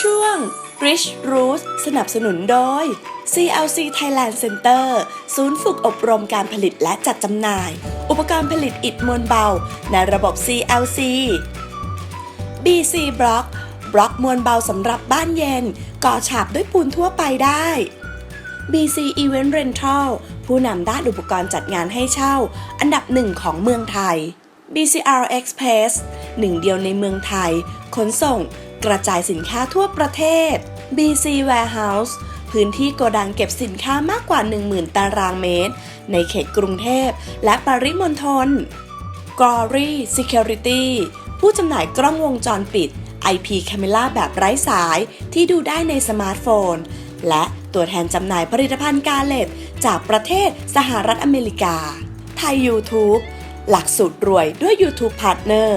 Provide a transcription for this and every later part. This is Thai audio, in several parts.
ช่วง Rich Roots สนับสนุนโดย CLC Thailand Center ศูนย์ฝึกอบรมการผลิตและจัดจำหน่าย อุปกรณ์ผลิตอิฐมวลเบา ในระบบ CLC BC Block บล็อกมวลเบาสำหรับบ้านเย็น ก่อฉาบด้วยปูนทั่วไปได้ BC Event Rental ผู้นำด้านอุปกรณ์จัดงานให้เช่า อันดับหนึ่งของเมืองไทย BCR Express หนึ่งเดียวในเมืองไทย ขนส่ง กระจายสินค้าทั่วประเทศ BC Warehouse พื้นที่โกดังเก็บสินค้ามากกว่า 10,000 ตารางเมตร ในเขตกรุงเทพและปริมณฑล Glory Security ผู้จำหน่ายกล้องวงจรปิด IP Camera แบบไร้สายที่ดูได้ในสมาร์ทโฟน และตัวแทนจำหน่ายผลิตภัณฑ์กาเลตจากประเทศสหรัฐอเมริกา ไทย YouTube หลักสูตรรวยด้วย YouTube Partner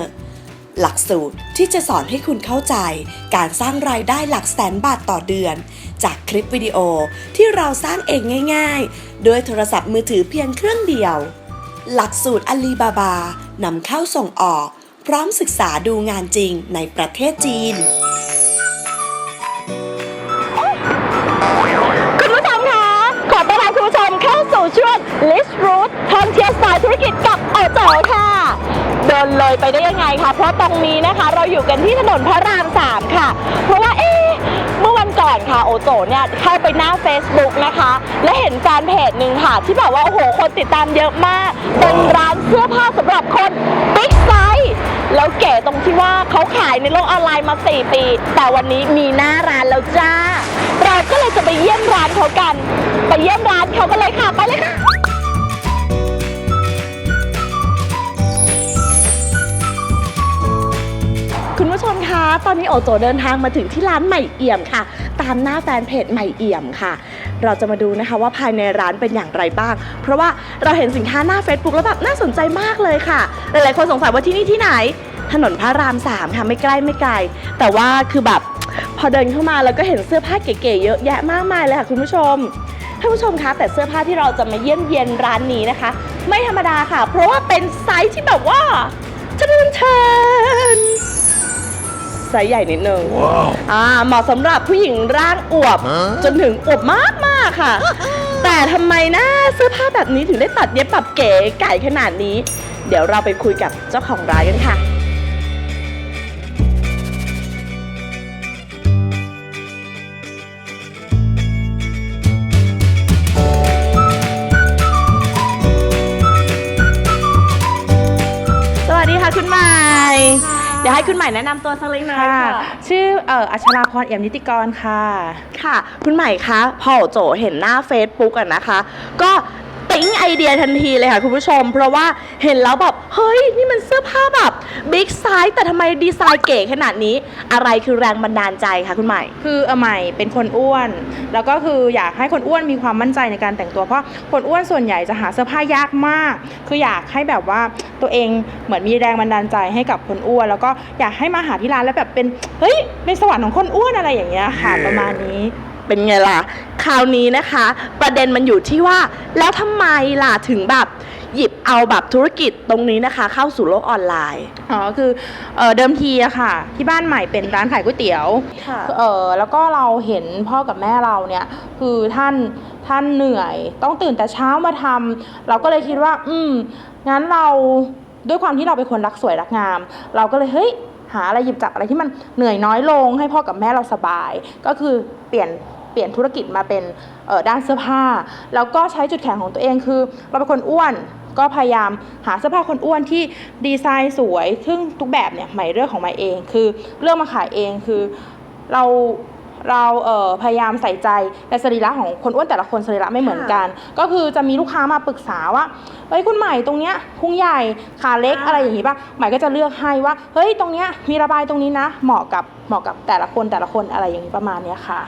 หลักสูตรที่จะสอนให้คุณเข้าใจ การสร้างรายได้หลักแสนบาทต่อเดือน จากคลิปวิดีโอที่เราสร้างเองง่าย ๆ ด้วยโทรศัพท์มือถือเพียงเครื่องเดียว หลักสูตรอาลีบาบานำเข้าส่งออก พร้อมศึกษาดูงานจริงในประเทศจีน ช่วง List Root ท่องเที่ยวสายธุรกิจกับโอโจค่ะเดินเลยไปได้ยังไงคะเพราะตรงนี้นะคะเราอยู่กันที่ถนนพระราม3ค่ะ เพราะว่าเอ๊ะเมื่อวันก่อนค่ะโอโจเนี่ยเข้าไปหน้า Facebook นะคะ และเห็นแฟนเพจหนึ่งค่ะ ที่แบบว่าโอ้โหคนติดตามเยอะมาก เป็นร้านเสื้อผ้าสำหรับคนบิ๊กไซส แล้วเก๋ตรงที่ว่าเขาขายในโลกออนไลน์มา 4 ปี แต่วันนี้มีหน้าร้านแล้วจ้า เราก็เลยจะไปเยี่ยมร้านเขากัน ไปเยี่ยมร้านเขากันเลยค่ะ ไปเลยค่ะ คุณผู้ชมคะตอนนี้โอโจเดินทางมาถึงที่ร้านใหม่เอี่ยมค่ะ ตามหน้าแฟนเพจใหม่เอี่ยมค่ะ เราจะมาดูนะคะว่าภายในร้านเป็นอย่างไรบ้าง เพราะว่าเราเห็นสินค้าหน้า Facebook แล้วแบบน่าสนใจมากเลยค่ะ หลายๆคนสงสัยว่าที่นี่ที่ไหน ถนนพระรามสามค่ะไม่ใกล้ไม่ไกล แต่ว่าคือแบบพอเดินเข้ามาแล้วก็เห็นเสื้อผ้าเก๋ๆเยอะแยะมากมายเลยค่ะคุณผู้ชมท่านผู้ชมคะแต่เสื้อผ้าที่เราจะมาเยี่ยมเยียนร้านนี้นะคะ ไม่ธรรมดาค่ะ เพราะว่าเป็นไซส์ที่แบบว่าเชิญเชิญ ไซส์ใหญ่นิดนึงอ่าเหมาะสำหรับผู้หญิงร่างอวบ จนถึงอวบมากมากๆค่ะ แต่ทำไมนะเสื้อผ้าแบบนี้ถึงได้ตัดเย็บแบบเก๋ไก่ขนาดนี้ เดี๋ยวเราไปคุยกับเจ้าของร้านกันค่ะ ดี๋ยวให้คุณใหม่แนะนำตัวสักเล็กน้อยค่ะ ค่ะ ชื่อเอ่ออัชราพรเอี่ยมนิติกรค่ะ ค่ะ คุณใหม่คะพอโจเห็นหน้า Facebook อะนะคะ ก็ ปิ๊งไอเดียทันทีเลยค่ะคุณผู้ชม เพราะว่าเห็นแล้วแบบ เฮ้ย นี่มันเสื้อผ้าแบบบิ๊กไซส์แต่ทำไมดีไซน์เก๋ขนาดนี้ อะไรคือแรงบันดาลใจคะคุณใหม่ คือเออใหม่เป็นคนอ้วน แล้วก็คืออยากให้คนอ้วนมีความมั่นใจในการแต่งตัวเพราะคนอ้วนส่วนใหญ่จะหาเสื้อผ้ายากมาก คืออยากให้แบบว่าตัวเองเหมือนมีแรงบันดาลใจให้กับคนอ้วน แล้วก็อยากให้มาหาที่ร้านแล้วแบบเป็นเฮ้ยเป็นสวรรค์ของคนอ้วนอะไรอย่างเงี้ยค่ะประมาณนี้ เป็นไงล่ะ คราวนี้นะคะ ประเด็นมันอยู่ที่ว่า แล้วทำไมล่ะถึงแบบหยิบเอาแบบธุรกิจตรงนี้นะคะ เข้าสู่โลกออนไลน์ อ๋อคือเออเดิมทีอะค่ะ ที่บ้านใหม่เป็นร้านขายก๋วยเตี๋ยวค่ะเออแล้วก็เราเห็นพ่อกับแม่เราเนี่ย คือท่านท่านเหนื่อย ต้องตื่นแต่เช้ามาทำเราก็เลยคิดว่า อืมงั้นเราด้วยความที่เราเป็นคนรักสวยรักงาม เราก็เลยเฮ้ยหาอะไรหยิบจับอะไรที่มันเหนื่อยน้อยลงให้พ่อกับแม่เราสบาย ก็คือเปลี่ยนเปลี่ยนธุรกิจมาเป็นเอ่อด้านเสื้อผ้า แล้วก็ใช้จุดแข็งของตัวเองคือ เราเป็นคนอ้วนก็พยายามหาเสื้อผ้าคนอ้วนที่ดีไซน์สวย ซึ่งทุกแบบเนี่ยใหม่เลือกของใหม่เอง คือเลือกมาขายเองคือเราเราเอ่อพยายามใส่ใจในสรีระของคนอ้วนแต่ละคนสรีระไม่เหมือนกัน ก็คือจะมีลูกค้ามาปรึกษาว่าเฮ้ยคุณใหม่ตรงเนี้ยพุงใหญ่ขาเล็กอ่าอะไรอย่างงี้ป่ะใหม่ก็จะเลือกให้ว่าเฮ้ยตรงเนี้ยมีระบายตรงนี้นะ เหมาะกับเหมาะกับแต่ละคนแต่ละคนอะไรอย่างนี้ประมาณเนี้ยค่ะ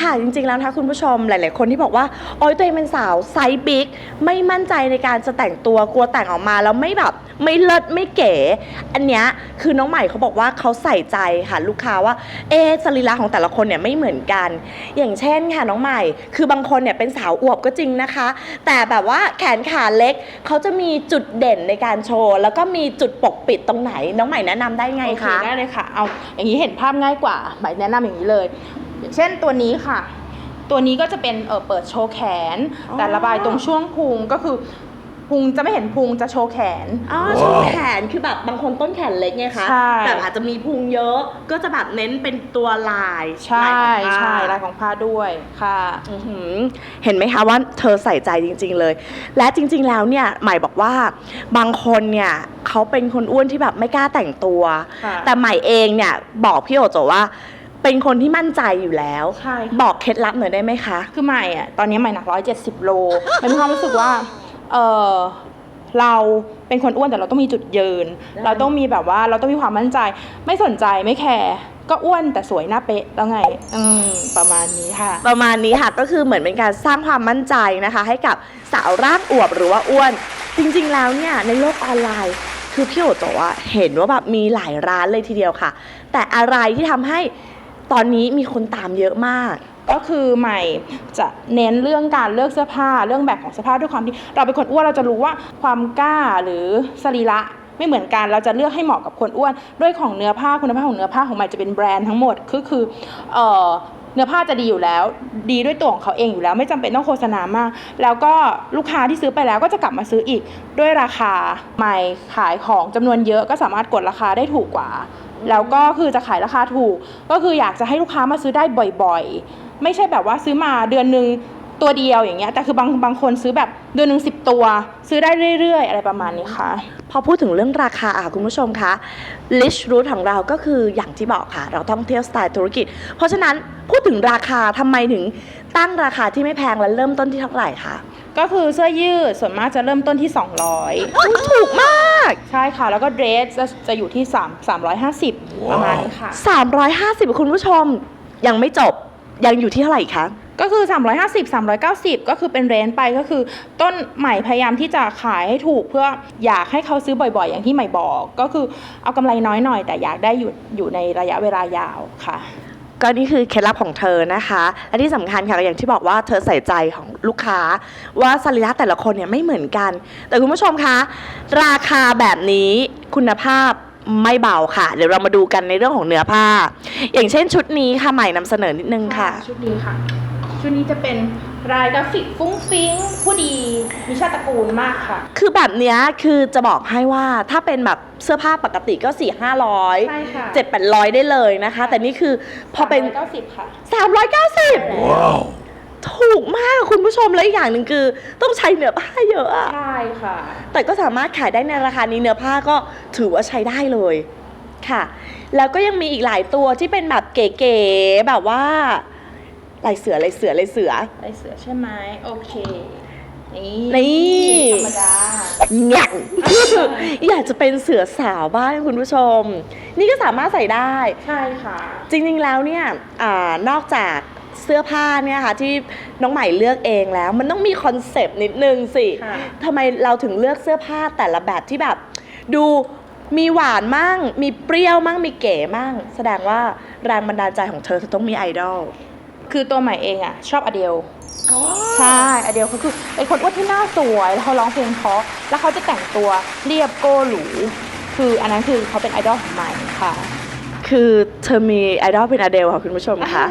ค่ะจริงๆแล้วนะคะคุณผู้ชมหลาย ๆ คนที่บอกว่าโอ๊ยตัวเองเป็นสาวไซส์บิ๊กไม่มั่นใจในการจะแต่งตัวกลัวแต่งออกมาแล้วไม่แบบไม่เลิศไม่เก๋ อันเนี้ยคือน้องใหม่เขาบอกว่าเขาใส่ใจค่ะลูกค้าว่าเอะสรีระของแต่ละคนเนี่ยไม่เหมือนกัน อย่างเช่นค่ะน้องใหม่ คือบางคนเนี่ยเป็นสาวอวบก็จริงนะคะ แต่แบบว่าแขนขาเล็กเขาจะมีจุดเด่นในการโชว์แล้วก็มีจุดปกปิดตรงไหน น้องใหม่แนะนำได้ไงโอเคคะ ได้เลยค่ะ เอาอย่างนี้เห็นภาพง่ายกว่า หมายแนะนำอย่างนี้เลย เช่นตัวนี้ค่ะ ตัวนี้ก็จะเป็นเออเปิดโชว์แขนอ๋อแต่ระบายตรงช่วงพุงก็คือพุงจะไม่เห็นพุงจะโชว์แขน อ๋อช่วงแขนคือแบบบางคนต้นแขนเล็กไงคะใช่แต่อาจจะมีพุงเยอะก็จะแบบเน้นเป็นตัวลายใช่ลายของผ้าใช่ลายของผ้าด้วยค่ะ อื้อหือเห็นไหมคะว่าเธอใส่ใจจริง ๆ เลย และจริง ๆ แล้วเนี่ยใหม่บอกว่าบางคนเนี่ยเขาเป็นคนอ้วนที่แบบไม่กล้าแต่งตัว ค่ะ แต่ใหม่เองเนี่ยบอกพี่โอโจว่า เป็นคนที่มั่นใจอยู่แล้ว ใช่ค่ะ บอกเคล็ดลับหน่อยได้ไหมคะ คือใหม่อะตอนนี้ใหม่หนัก170โล มันมีความรู้สึกว่า เออเราเป็นคนอ้วนแต่เราต้องมีจุดยืน ได้ เราต้องมีแบบว่าเราต้องมีความมั่นใจ ไม่สนใจไม่แคร์ ก็อ้วนแต่สวยหน้าเป๊ะแล้วไง อืมประมาณนี้ค่ะ ประมาณนี้ค่ะก็คือเหมือนเป็นการสร้างความมั่นใจนะคะ ให้กับสาวร่างอวบหรือว่าอ้วน จริงๆแล้วเนี่ยในโลกออนไลน์ คือพี่โอโจอะเห็นว่าแบบมีหลายร้านเลยทีเดียวค่ะ แต่อะไรที่ทำให้ ตอนนี้มีคนตามเยอะมาก ก็คือใหม่จะเน้นเรื่องการเลือกเสื้อผ้าเรื่องแบบของเสื้อผ้าด้วยความที่เราเป็นคนอ้วนเราจะรู้ว่าความกล้าหรือสรีระไม่เหมือนกันเราจะเลือกให้เหมาะกับคนอ้วน ด้วยของเนื้อผ้าคุณภาพของเนื้อผ้าของใหม่จะเป็นแบรนด์ทั้งหมดคือคือเออเนื้อผ้าจะดีอยู่แล้ว ดีด้วยตัวของเขาเองอยู่แล้ว ไม่จำเป็นต้องโฆษณามาก แล้วก็ลูกค้าที่ซื้อไปแล้วก็จะกลับมาซื้ออีก ด้วยราคาใหม่ขายของจำนวนเยอะก็สามารถกดราคาได้ถูกกว่า แล้วก็คือจะขายราคาถูก ก็คืออยากจะให้ลูกค้ามาซื้อได้บ่อยๆ ไม่ใช่แบบว่าซื้อมาเดือนหนึ่งตัวเดียวอย่างเงี้ยแต่คือบางบางคนซื้อแบบเดือนหนึ่งสิบตัว ซื้อได้เรื่อย ๆ อะไรประมาณนี้ค่ะ พอพูดถึงเรื่องราคาอะคุณผู้ชมคะ Rich Root ของเราก็คืออย่างที่บอกค่ะ เราท่องเที่ยวสไตล์ธุรกิจ เพราะฉะนั้นพูดถึงราคาทำไมถึงตั้งราคาที่ไม่แพงและเริ่มต้นที่เท่าไหร่คะ ก็คือเสื้อยืดส่วนมากจะเริ่มต้นที่ 200ถูกมาก ใช่ค่ะ แล้วก็เดรสจะจะอยู่ที่3 350 ประมาณนี้ค่ะ 350 คุณผู้ชมยังไม่จบยังอยู่ที่เท่าไหร่คะ ก็คือ 350 390 ก็คือเป็นเรนจ์ไปก็คือต้นใหม่พยายามที่จะขายให้ถูกเพื่ออยากให้เขาซื้อบ่อยๆ อย่างที่ใหม่บอก ก็คือเอากำไรน้อยหน่อยแต่อยากได้อยู่อยู่ในระยะเวลายาวค่ะ ก็นี่คือเคล็ดลับของเธอนะคะ และที่สำคัญค่ะอย่างที่บอกว่าเธอใส่ใจของลูกค้า ว่าสรีระแต่ละคนเนี่ยไม่เหมือนกัน แต่คุณผู้ชมคะราคาแบบนี้คุณภาพไม่เบาค่ะ เดี๋ยวเรามาดูกันในเรื่องของเนื้อผ้า อย่างเช่นชุดนี้ค่ะใหม่นำเสนอนิดนึงค่ะ ชุดนี้ค่ะ ชุดนี้จะเป็นลายกราฟิกฟุ้งฟิ้งผู้ดีมีชาติตระกูลมากค่ะ คือแบบเนี้ยคือจะบอกให้ว่าถ้าเป็นแบบเสื้อผ้าปกติก็4 5 0 0ใช่ค่ะ7 8 0 0ได้เลยนะคะ แต่นี่คือพอเป็น390ค่ะ390ถูกมากคุณผู้ชมและอีกอย่างหนึ่งคือ ต้องใช้เนื้อผ้าเยอะอะใช่ค่ะ แต่ก็สามารถขายได้ในราคานี้เนื้อผ้าก็ถือว่าใช้ได้เลยค่ะ แล้วก็ยังมีอีกหลายตัวที่เป็นแบบเก๋ๆแบบว่า ลายเสือลายเสือลายเสือ ลายเสือใช่ไหมโอเค นี่นี่ ธรรมดาแง่อยากจะเป็นเสือสาวบ้างคุณผู้ชม นี่ก็สามารถใส่ได้ ใช่ค่ะ จริงๆ แล้วเนี่ยอานอกจากเสื้อผ้าเนี่ยค่ะที่น้องใหม่เลือกเองแล้ว มันต้องมีคอนเซปต์นิดนึงสิค่ะทำไมเราถึงเลือกเสื้อผ้าแต่ละแบบที่แบบ ดูมีหวานมั่ง มีเปรี้ยวมั่งมีเก๋มั่ง แสดงว่าแรงบันดาลใจของเธอเธอต้องมีไอดอล คือตัวใหม่เองอะชอบอเดลใช่อเดลเขาคือเป็นคนอ้วนที่หน้าสวยแล้วเขาร้องเพลงเพราะแล้วเขาจะแต่งตัวเรียบโก้หรูคืออันนั้นคือเขาเป็นไอดอลของใหม่ค่ะ คือเธอมีไอดอลเป็นอเดลค่ะคุณผู้ชมคะ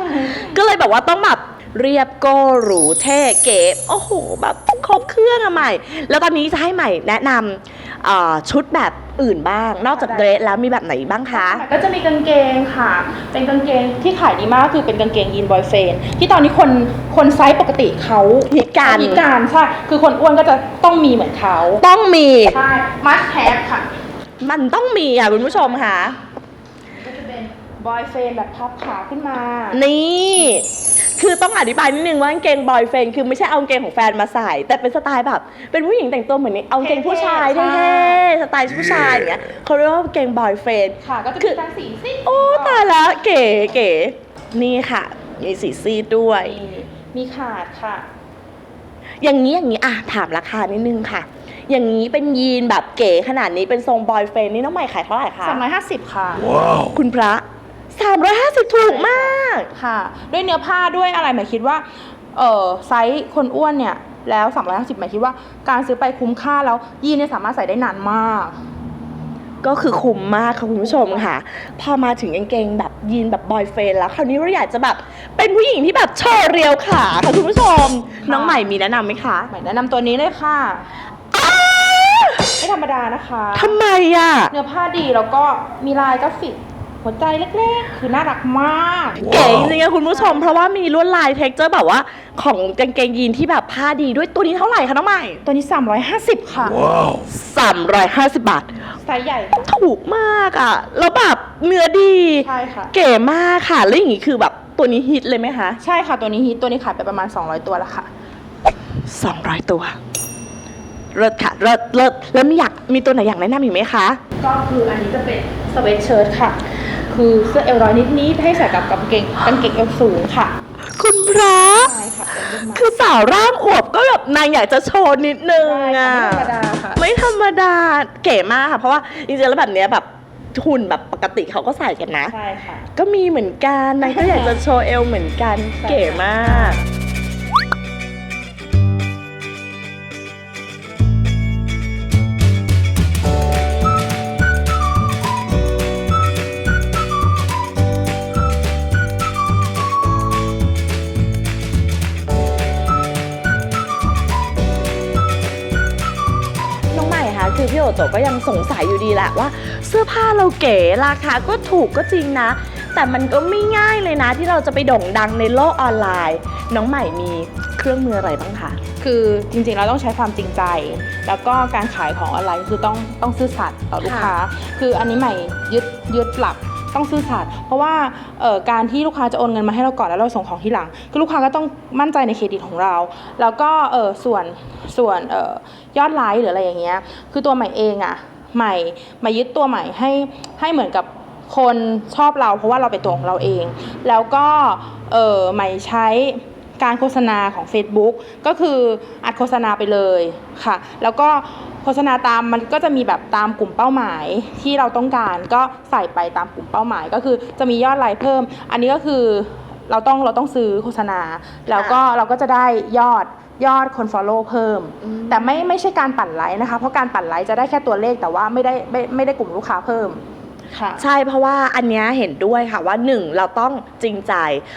ก็เลยแบบว่าต้องแบบเรียบโก้หรูเท่เก๋โอ้โหแบบครบเครื่องอะใหม่ แล้วตอนนี้จะให้ใหม่แนะนำ เอ่อชุดแบบอื่นบ้าง นอกจากได้เดรสแล้วมีแบบไหนบ้างคะ ก็จะมีกางเกงค่ะ เป็นกางเกงที่ขายดีมากคือเป็นกางเกงยีนบอยเฟนที่ตอนนี้คนคนไซส์ปกติเขาฮิตกัน ฮิตกันใช่คือคนอ้วนก็จะต้องมีเหมือนเขาต้องมี ใช่มัสแฮปค่ะมันต้องมีอะคุณผู้ชมค่ะ ก็จะเป็นบอยเฟนแบบพับขาขึ้นมา นี่ คือต้องอธิบายนิดนึงว่ากางเกงบอยเฟนคือไม่ใช่เอากางเกงของแฟนมาใส่ แต่เป็นสไตล์แบบ เป็นผู้หญิงแต่งตัวเหมือนนี้เอากางเกงผู้ชายเท่เท่ๆๆสไตล์ผู้ชายอย่างเงี้ยเขาเรียกว่ากางเกงบอยเฟนค่ะก็จะคืมีอทั้งสีซิโอ้ตายแล้วเก๋เก๋นี่ค่ะ มีสีซีดด้วยมีมีขาดค่ะ อย่างนี้อย่างนี้อะถามราคานิดนึงค่ะ อย่างนี้เป็นยีนแบบเก๋ขนาดนี้เป็นทรงบอยเฟรนนี่น้องใหม่ขายเท่าไหร่คะ350ค่ะ คุณพระ 350 ถูกมาก ค่ะ ด้วยเนื้อผ้าด้วยอะไรหมายคิดว่า เออไซส์คนอ้วนเนี่ย แล้ว 350หมายคิดว่าการซื้อไปคุ้มค่าแล้วยีนเนี่ยสามารถใส่ได้นานมาก ก็คือคุ้มมากค่ะคุณผู้ชมค่ะ พอมาถึงกางเกงแบบยีนแบบบอยเฟรนแล้วคราวนี้เราอยากจะแบบเป็นผู้หญิงที่แบบโชว์เรียวขาค่ะคุณผู้ชมค่ะน้องใหม่มีแนะนำไหมคะใหม่แนะนำตัวนี้เลยค่ะ ไม่ธรรมดานะคะ ทำไมอะ เนื้อผ้าดีแล้วก็มีลายกราฟิก หัวใจเล็กๆ คือน่ารักมาก เก๋จริงๆอะคุณผู้ชมเพราะว่ามีลวดลายเท็กเจอร์แบบว่าของกางเกงยีนที่แบบผ้าดีด้วยตัวนี้เท่าไหร่คะน้องใหม่ ตัวนี้ 350 ค่ะ 350 บาท ไซส์ใหญ่ ถูกมากอะแล้วแบบเนื้อดี ใช่ค่ะ เก๋มากค่ะ แล้วอย่างงี้คือแบบตัวนี้ฮิตเลยไหมคะ ใช่ค่ะ ตัวนี้ฮิตตัวนี้ขายไปประมาณ 200 ตัวแล้วค่ะ 200 ตัว เลิศค่ะเลิศเลิศแล้วมีอยากมีตัวไหนอยากแนะนำอีกไหมคะ ก็คืออันนี้จะเป็นสเวตเชิ้ตค่ะ คือเสื้อเอวร้อยนิดๆให้ใส่กับกางเกงกางเกงเอวสูงค่ะคุณพระ ใช่ค่ะเป็นรุ่นใหม่คือสาวร่างอวบก็แบบนางอยากจะโชว์นิดนึงใช่อะค่ะ ไม่ธรรมดาเก๋มากค่ะเพราะว่าจริงๆแล้วแบบเนี้ยแบบหุ่นแบบปกติเขาก็ใส่กันนะ ใช่ค่ะ ก็มีเหมือนกันนางก็อยากจะโชว์เอวเหมือนกันใช่เก๋มาก น้องใหม่คะคือพี่โอโตก็ยังสงสัยอยู่ดีแหละว่า เสื้อผ้าเราเก๋ราคาก็ถูกก็จริงนะ แต่มันก็ไม่ง่ายเลยนะ ที่เราจะไปโด่งดังในโลกออนไลน์ น้องใหม่มีเครื่องมืออะไรบ้างคะคือจริงๆเราต้องใช้ความจริงใจ แล้วก็การขายของออนไลน์คือต้องต้องซื่อสัตย์ต่อลูกค้า คืออันนี้ใหม่ยึดยึดหลัก ต้องซื่อสัตย์เพราะว่าการที่ลูกค้าจะโอนเงินมาให้เราก่อนแล้วเราส่งของที่หลัง คือลูกค้าก็ต้องมั่นใจในเครดิตของเรา แล้วก็ส่วนส่วนออยอดไลค์หรืออะไรอย่างเงี้ยคือตัวใหม่เองอะ่ะใหม่มายึดตัวใหม่ให้ให้เหมือนกับคนชอบเราเพราะว่าเราเป็นตัวของเราเอง แล้วก็เออใหม่ใช้การโฆษณาของ Facebook ก็คืออัดโฆษณาไปเลยค่ะ แล้วก็ ฆษณาตามมันก็จะมีแบบตามกลุ่มเป้าหมายที่เราต้องการ ก็ใส่ไปตามกลุ่มเป้าหมาย ก็คือจะมียอดไลค์เพิ่ม อันนี้ก็คือเราต้องเราต้องซื้อโฆษณา แล้วก็เราก็จะได้ยอดยอดคน follow เพิ่มอืมแต่ไม่ไม่ใช่การปั่นไลค์นะคะ เพราะการปั่นไลค์จะได้แค่ตัวเลขแต่ว่าไม่ได้ไม่ไม่ได้กลุ่มลูกค้าเพิ่ม ค่ะ ใช่เพราะว่าอันเนี้ยเห็นด้วยค่ะว่าหนึ่งเราต้องจริงใจ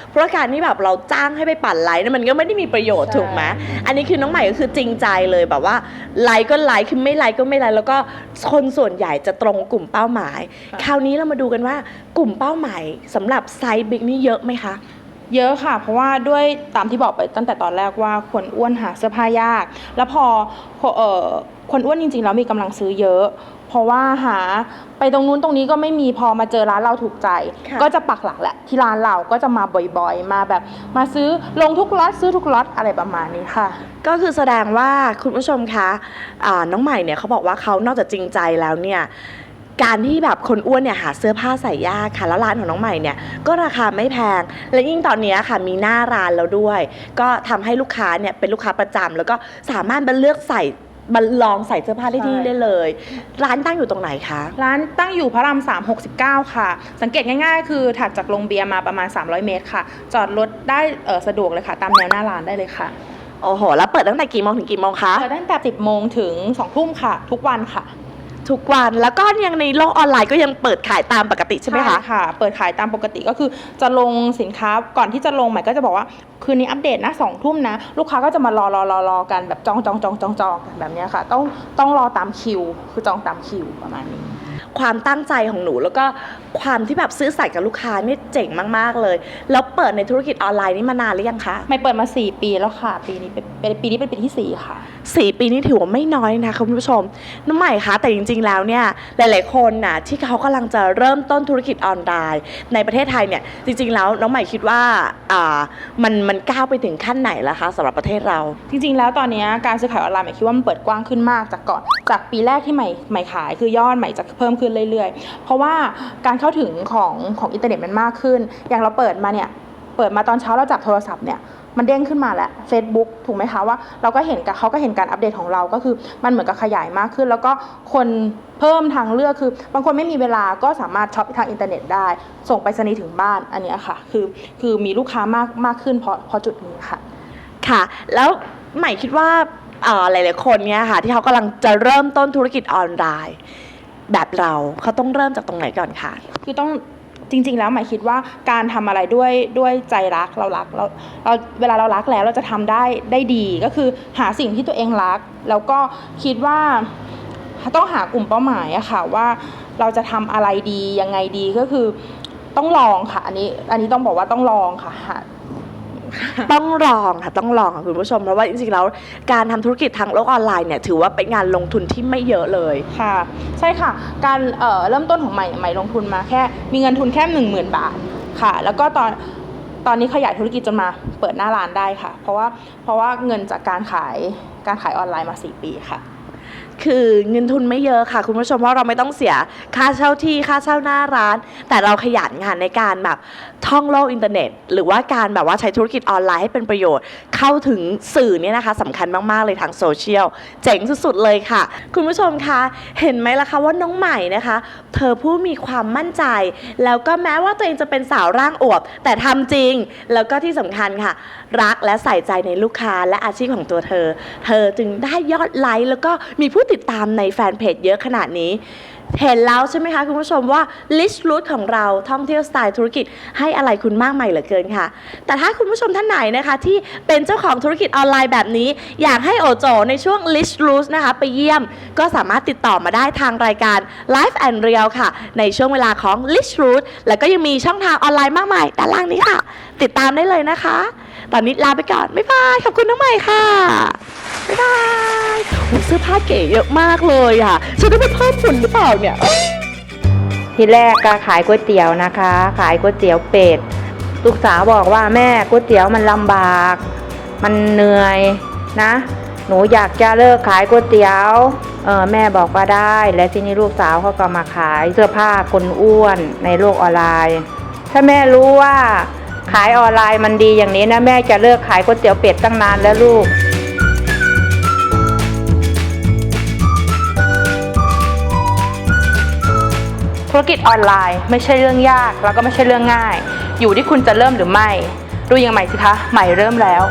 เพราะการที่แบบเราจ้างให้ไปปั่นไลค์เนี่ยมันก็ไม่ได้มีประโยชน์ใช่ ถูกไหมอันนี้คือน้องใหม่ก็คือจริงใจเลยแบบว่าไลค์ก็ไลค์คือไม่ไลค์ก็ไม่ไลค์แล้วก็คนส่วนใหญ่จะตรงกลุ่มเป้าหมาย คราวนี้เรามาดูกันว่ากลุ่มเป้าหมายสำหรับไซส์บิ๊กนี่เยอะไหมคะ เยอะค่ะ เพราะว่าด้วยตามที่บอกไปตั้งแต่ตอนแรกว่าคนอ้วนหาเสื้อผ้ายาก แล้วพอพอเอ่อคนอ้วนจริงๆแล้วมีกำลังซื้อเยอะ เพราะว่าหาไปตรงนู้นตรงนี้ก็ไม่มีพอมาเจอร้านเราถูกใจ ค่ะก็จะปักหลักแหละที่ร้านเราก็จะมาบ่อยๆ มาแบบ มาซื้อลงทุกล็อตซื้อทุกล็อตอะไรประมาณนี้ค่ะ ก็คือแสดงว่าคุณผู้ชมคะอ่าน้องใหม่เนี่ยเขาบอกว่าเขานอกจากจริงใจแล้วเนี่ยการที่แบบคนอ้วนเนี่ยหาเสื้อผ้าใส่ยากค่ะแล้วร้านของน้องใหม่เนี่ยก็ราคาไม่แพง และยิ่งตอนเนี้ยค่ะมีหน้าร้านแล้วด้วย ก็ทำให้ลูกค้าเนี่ยเป็นลูกค้าประจำแล้วก็สามารถมาเลือกใส่ มาลองใส่เสื้อผ้าได้ที่นี่ใช่ได้เลย ร้านตั้งอยู่ตรงไหนคะ ร้านตั้งอยู่พระราม3 69 ค่ะ สังเกตง่ายๆ คือถัดจากโรงเบียร์มาประมาณ 300 เมตรค่ะ จอดรถได้เอ่อสะดวกเลยค่ะ ตามแนวหน้าร้านได้เลยค่ะโอ้โห แล้วเปิดตั้งแต่กี่โมงถึงกี่โมงคะ เปิดตั้งแต่ 10 โมงถึง 2 ทุ่มค่ะ ทุกวันค่ะ ทุกวัน แล้วก็ยังในโลกออนไลน์ก็ยังเปิดขายตามปกติใช่ไหมคะ ค่ะ เปิดขายตามปกติก็คือจะลงสินค้าก่อนที่จะลงใหม่ก็จะบอกว่าคืนนี้อัปเดตนะสองทุ่มนะ ลูกค้าก็จะมารอรอรอรอกันแบบจองจองจองจองจองกันแบบเนี้ยค่ะ ต้องต้องรอตามคิว คือจองตามคิวประมาณนี้ ความตั้งใจของหนูแล้วก็ความที่แบบซื้อสัตย์กับลูกค้านี่เจ๋งมากๆเลย แล้วเปิดในธุรกิจออนไลน์นี่มานานหรือยังคะไม่เปิดมา 4 ปีแล้วค่ะ ปีนี้เป็นเป็นปีนี้เป็นปีที่ 4 ค่ะสี่ปีนี่ถือว่าไม่น้อยนะคะคุณผู้ชม น้องใหม่คะแต่จริง ๆ แล้วเนี่ยหลาย ๆ คนน่ะที่เขากำลังจะเริ่มต้นธุรกิจออนไลน์ ในประเทศไทยเนี่ยจริง ๆ แล้วน้องใหม่คิดว่าอ่ามันมันก้าวไปถึงขั้นไหนแล้วคะสำหรับประเทศเรา จริง ๆ แล้วตอนเนี้ยการซื้อขายออนไลน์ใหม่คิดว่ามันเปิดกว้างขึ้นมากจากก่อนจากปีแรกที่ใหม่ใหม่ขาย คือยอดใหม่จะเพิ่มขึ้นเรื่อย ๆ เพราะว่าการเข้าถึงของของอินเทอร์เน็ตมันมากขึ้น อย่างเราเปิดมาเนี่ย เปิดมาตอนเช้าเราจับโทรศัพท์เนี่ยมันเด้งขึ้นมาแล้ว Facebook ถูกไหมคะว่าเราก็เห็นกับเขาก็เห็นการอัปเดตของเราก็คือมันเหมือนกับขยายมากขึ้น แล้วก็คนเพิ่มทางเลือกคือ บางคนไม่มีเวลาก็สามารถช็อปทางอินเทอร์เน็ตได้ ส่งไปรษณีย์ถึงบ้านอันนี้ค่ะ คือคือมีลูกค้ามากมากขึ้นเพราะเพราะจุดนี้ค่ะ ค่ะ แล้วใหม่คิดว่าอ่อหลายๆคนเนี่ยค่ะ ที่เขากำลังจะเริ่มต้นธุรกิจออนไลน์ แบบเราเขาต้องเริ่มจากตรงไหนก่อนคะคือต้องจริง ๆ แล้วหมายคิดว่าการทำอะไรด้วยด้วยใจรักเรารักเราเราเวลาเรารักแล้วเราจะทำได้ได้ดีก็คือหาสิ่งที่ตัวเองรัก แล้วก็คิดว่าต้องหากลุ่มเป้าหมายอะค่ะว่าเราจะทำอะไรดียังไงดีก็คือต้องลองค่ะ อันนี้อันนี้ต้องบอกว่าต้องลองค่ะ ต้องลองค่ะต้องลองค่ะคุณผู้ชมเพราะว่าจริงๆแล้วการทำธุรกิจทางโลกออนไลน์เนี่ยถือว่าเป็นงานลงทุนที่ไม่เยอะเลย ค่ะ ใช่ค่ะ การเอ่อเริ่มต้นของใหม่ใหม่ลงทุนมาแค่ มีเงินทุนแค่หนึ่งหมื่นบาทค่ะ แล้วก็ตอนตอนนี้ขยายธุรกิจจนมาเปิดหน้าร้านได้ค่ะ เพราะว่าเพราะว่าเงินจากการขายการขายออนไลน์มา 4 ปีค่ะ คือเงินทุนไม่เยอะค่ะ คุณผู้ชมเพราะเราไม่ต้องเสียค่าเช่าที่ค่าเช่าหน้าร้าน แต่เราขยันงานในการแบบท่องโลกอินเทอร์เน็ต หรือว่าการแบบว่าใช้ธุรกิจออนไลน์ให้เป็นประโยชน์ เข้าถึงสื่อเนี่ยนะคะสำคัญมากๆเลยทางโซเชียลเจ๋งสุดๆเลยค่ะ คุณผู้ชมคะเห็นไหมล่ะคะว่าน้องใหม่นะคะ เธอผู้มีความมั่นใจ แล้วก็แม้ว่าตัวเองจะเป็นสาวร่างอวบแต่ทำจริงแล้วก็ที่สำคัญค่ะ รักและใส่ใจในลูกค้าและอาชีพของตัวเธอ เธอจึงได้ยอดไลค์แล้วก็มีผู้ติดตามในแฟนเพจเยอะขนาดนี้เห็นแล้วใช่ไหมคะคุณผู้ชมว่า List Root ของเราท่องเที่ยวสไตล์ธุรกิจให้อะไรคุณมากมายเหลือเกินค่ะ แต่ถ้าคุณผู้ชมท่านไหนนะคะ ที่เป็นเจ้าของธุรกิจออนไลน์แบบนี้ อยากให้โอโจในช่วง List Root นะคะ ไปเยี่ยมก็สามารถติดต่อมาได้ทางรายการ Live and Real ค่ะ ในช่วงเวลาของ List Root แล้วก็ยังมีช่องทางออนไลน์มากมายด้านล่างนี้ค่ะ ติดตามได้เลยนะคะ ตอนนี้ลาไปก่อนบ๊ายบายขอบคุณน้องใหม่ค่ะบ๊ายบายโอ้เสื้อผ้าเก๋เยอะมากเลยอะฉันต้ไปเพิ่มหุ่นหรือเปล่าเนี่ย ที่แรกก็ขายก๋วยเตี๋ยวนะคะ ขายก๋วยเตี๋ยวเป็ดลูกสาวบอกว่าแม่ก๋วยเตี๋ยวมันลำบาก มันเหนื่อยนะ หนูอยากจะเลิกขายก๋วยเตี๋ยวเออแม่บอกว่าได้ และทีนี้ลูกสาวเขาก็มาขายเสื้อผ้าคนอ้วนในโลกออนไลน์ ถ้าแม่รู้ว่า ขายออนไลน์มันดีอย่างนี้นะแม่จะเลิกขายก๋วยเตี๋ยวเป็ดตั้งนานแล้วลูก ธุรกิจออนไลน์ไม่ใช่เรื่องยากแล้วก็ไม่ใช่เรื่องง่าย อยู่ที่คุณจะเริ่มหรือไม่ ดูยังใหม่สิคะ ใหม่เริ่มแล้ว